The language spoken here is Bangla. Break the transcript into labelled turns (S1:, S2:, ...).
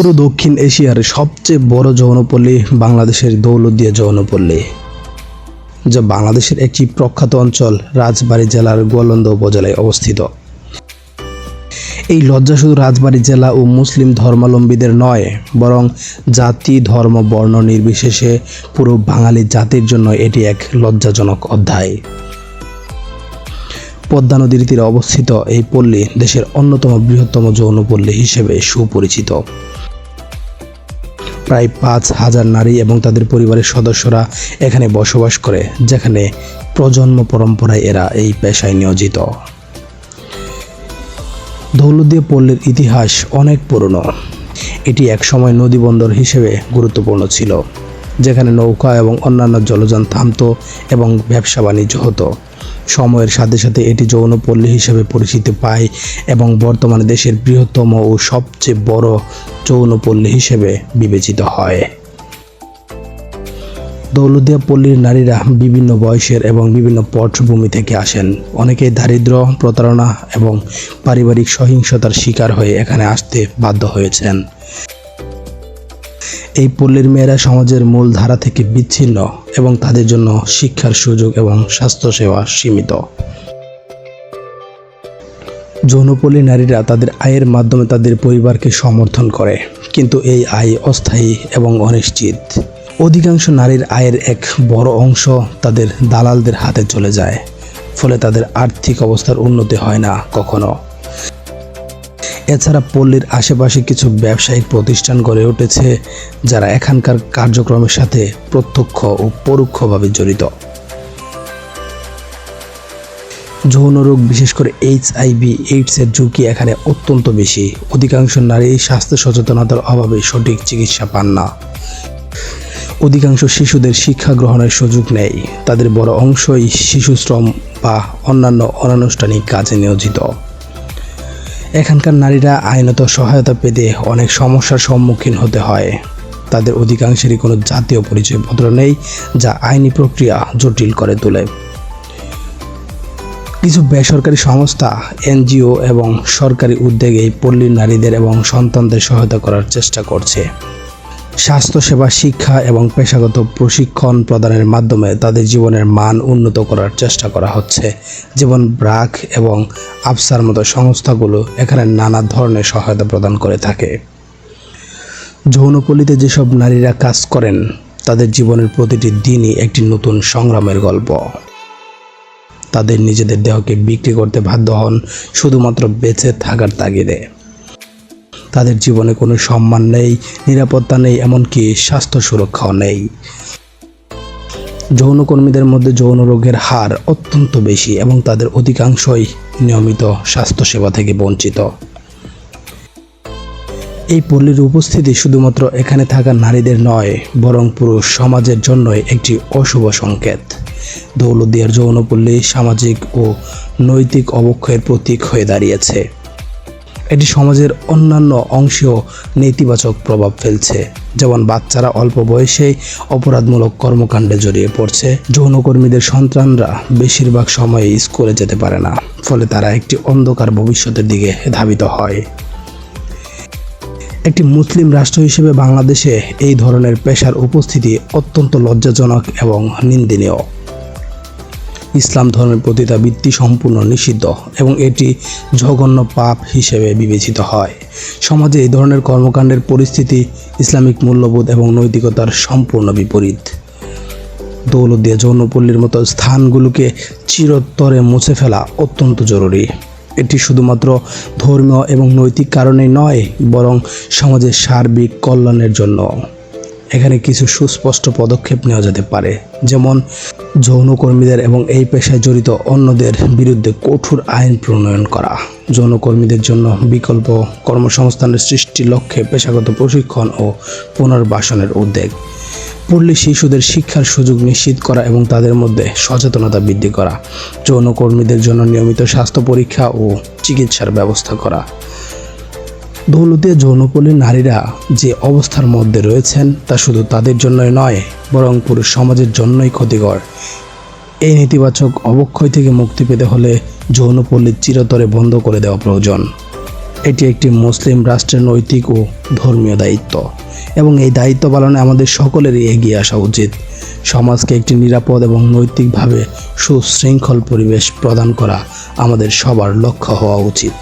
S1: পুরো দক্ষিণ এশিয়ার সবচেয়ে বড় যৌনপল্লী বাংলাদেশের দৌলতদিয়া যৌনপল্লী যা বাংলাদেশের একটি প্রখ্যাত অঞ্চল রাজবাড়ী জেলার গোয়ালন্দ উপজেলায় অবস্থিত। এই লজ্জা শুধু রাজবাড়ী জেলা ও মুসলিম ধর্মাবলম্বীদের নয়, বরং জাতি, ধর্ম, বর্ণ নির্বিশেষে পুরো বাঙালি জাতির জন্য এটি এক লজ্জাজনক অধ্যায়। পদ্মা নদীর তীরে অবস্থিত এই পল্লী দেশের অন্যতম বৃহত্তম যৌনপল্লী হিসেবে সুপরিচিত। প্রায় পাঁচ হাজার নারী এবং তাদের পরিবারের সদস্যরা এখানে বসবাস করে, যেখানে প্রজন্ম পরম্পরায় এরা এই পেশায় নিয়োজিত। দৌলতদিয়া পল্লীর ইতিহাস অনেক পুরনো। এটি একসময় নদী বন্দর হিসেবে গুরুত্বপূর্ণ ছিল, যেখানে নৌকা এবং অন্যান্য জলযান থামত এবং ব্যবসা বাণিজ্য হতো। সময়ের সাথে সাথে এটি যৌনপল্লী হিসেবে পরিচিতি পায় এবং বর্তমানে দেশের বৃহত্তম ও সবচেয়ে বড় যৌনপল্লী হিসেবে বিবেচিত হয়। দৌলদিয়া পল্লীর নারীরা বিভিন্ন বয়সের এবং বিভিন্ন পটভূমি থেকে আসেন। অনেকেই দারিদ্র, প্রতারণা এবং পারিবারিক সহিংসতার শিকার হয়ে এখানে আসতে বাধ্য হয়েছেন। এই পল্লীর মেয়েরা সমাজের মূল ধারা থেকে বিচ্ছিন্ন এবং তাদের জন্য শিক্ষার সুযোগ এবং স্বাস্থ্যসেবা সীমিত। যৌনপল্লী নারীরা তাদের আয়ের মাধ্যমে তাদের পরিবারকে সমর্থন করে, কিন্তু এই আয় অস্থায়ী এবং অনিশ্চিত। অধিকাংশ নারীর আয়ের এক বড় অংশ তাদের দালালদের হাতে চলে যায়, ফলে তাদের আর্থিক অবস্থার উন্নতি হয় না কখনো। এছাড়া পল্লীর আশেপাশে কিছু ব্যবসায়িক প্রতিষ্ঠান গড়ে উঠেছে, যারা এখানকার কার্যক্রমের সাথে প্রত্যক্ষ ও পরোক্ষভাবে জড়িত। যৌন রোগ, বিশেষ করে এইচ আইভি এইডসের ঝুঁকি এখানে অত্যন্ত বেশি। অধিকাংশ নারী স্বাস্থ্য সচেতনতার অভাবে সঠিক চিকিৎসা পান না। অধিকাংশ শিশুদের শিক্ষা গ্রহণের সুযোগ নেই। তাদের বড় অংশই শিশু শ্রম বা অন্যান্য অনানুষ্ঠানিক কাজে নিয়োজিত। এখানকার নারীরা আইনত সহায়তা পেতে অনেক সমস্যার সম্মুখীন হতে হয়। তাদের অধিকাংশেরই কোনো জাতীয় পরিচয়পত্র নেই, যা আইনি প্রক্রিয়া জটিল করে তোলে। কিছু বেসরকারি সংস্থা, এনজিও এবং সরকারি উদ্যোগে পল্লী পল্লীর নারীদের এবং সন্তানদের সহায়তা করার চেষ্টা করছে। স্বাস্থ্যসেবা, শিক্ষা এবং পেশাগত প্রশিক্ষণ প্রদানের মাধ্যমে তাদের জীবনের মান উন্নত করার চেষ্টা করা হচ্ছে। যেমন ব্রাক এবং আফসার মতো সংস্থাগুলো এখানে নানা ধরনের সহায়তা প্রদান করে থাকে। যৌনপল্লীতে যেসব নারীরা কাজ করেন, তাদের জীবনের প্রতিটি দিনই একটি নতুন সংগ্রামের গল্প। তাদের নিজেদের দেহকে বিক্রি করতে বাধ্য হন শুধুমাত্র বেঁচে থাকার তাগিদে। তাদের জীবনে কোনো সম্মান নেই, নিরাপত্তা নেই, এমনকি স্বাস্থ্য সুরক্ষাও নেই। যৌনকর্মীদের মধ্যে যৌন রোগের হার অত্যন্ত বেশি এবং তাদের অধিকাংশই নিয়মিত স্বাস্থ্যসেবা থেকে বঞ্চিত। এই পল্লীর উপস্থিতি শুধুমাত্র এখানে থাকা নারীদের নয়, বরং পুরো সমাজের জন্যই একটি অশুভ সংকেত। দৌলদিয়ার যৌনপল্লী সামাজিক ও নৈতিক অবক্ষয়ের প্রতীক হয়ে দাঁড়িয়েছে। এটি সমাজের অন্যান্য অংশেও নেতিবাচক প্রভাব ফেলছে। যেমন বাচ্চারা অল্প বয়সেই অপরাধমূলক কর্মকাণ্ডে জড়িয়ে পড়ছে। যৌনকর্মীদের সন্তানরা বেশিরভাগ সময়ে স্কুলে যেতে পারে না, ফলে তারা একটি অন্ধকার ভবিষ্যতের দিকে ধাবিত হয়। একটি মুসলিম রাষ্ট্র হিসেবে বাংলাদেশে এই ধরনের পেশার উপস্থিতি অত্যন্ত লজ্জাজনক এবং নিন্দনীয়। ইসলাম ধর্মের প্রতি তা পতিতাবৃত্তি সম্পূর্ণ নিষিদ্ধ এবং এটি জঘন্য পাপ হিসেবে বিবেচিত হয়। সমাজে এই ধরনের কর্মকাণ্ডের পরিস্থিতি ইসলামিক মূল্যবোধ এবং নৈতিকতার সম্পূর্ণ বিপরীত। দৌলদিয়া যৌনপল্লীর মতো স্থানগুলোকে চিরতরে মুছে ফেলা অত্যন্ত জরুরি। এটি শুধুমাত্র ধর্মীয় এবং নৈতিক কারণেই নয়, বরং সমাজের সার্বিক কল্যাণের জন্য। এখানে কিছু সুস্পষ্ট পদক্ষেপ নেওয়া যেতে পারে। যেমন, যৌনকর্মীদের এবং এই পেশায় জড়িত অন্যদের বিরুদ্ধে কঠোর আইন প্রণয়ন করা। যৌনকর্মীদের জন্য বিকল্প কর্মসংস্থানের সৃষ্টির লক্ষ্যে পেশাগত প্রশিক্ষণ ও পুনর্বাসনের উদ্যোগ। পল্লী শিশুদের শিক্ষার সুযোগ নিশ্চিত করা এবং তাদের মধ্যে সচেতনতা বৃদ্ধি করা। যৌনকর্মীদের জন্য নিয়মিত স্বাস্থ্য পরীক্ষা ও চিকিৎসার ব্যবস্থা করা। দৌলতে যৌনপল্লীর নারীরা যে অবস্থার মধ্যে রয়েছেন তা শুধু তাদের জন্যই নয়, বরং পুরো সমাজের জন্যই ক্ষতিকর। এই নেতিবাচক অবক্ষয় থেকে মুক্তি পেতে হলে যৌনপল্লী চিরতরে বন্ধ করে দেওয়া প্রয়োজন। এটি একটি মুসলিম রাষ্ট্রের নৈতিক ও ধর্মীয় দায়িত্ব, এবং এই দায়িত্ব পালনে আমাদের সকলেরই এগিয়ে আসা উচিত। সমাজকে একটি নিরাপদ এবং নৈতিকভাবে সুশৃঙ্খল পরিবেশ প্রদান করা আমাদের সবার লক্ষ্য হওয়া উচিত।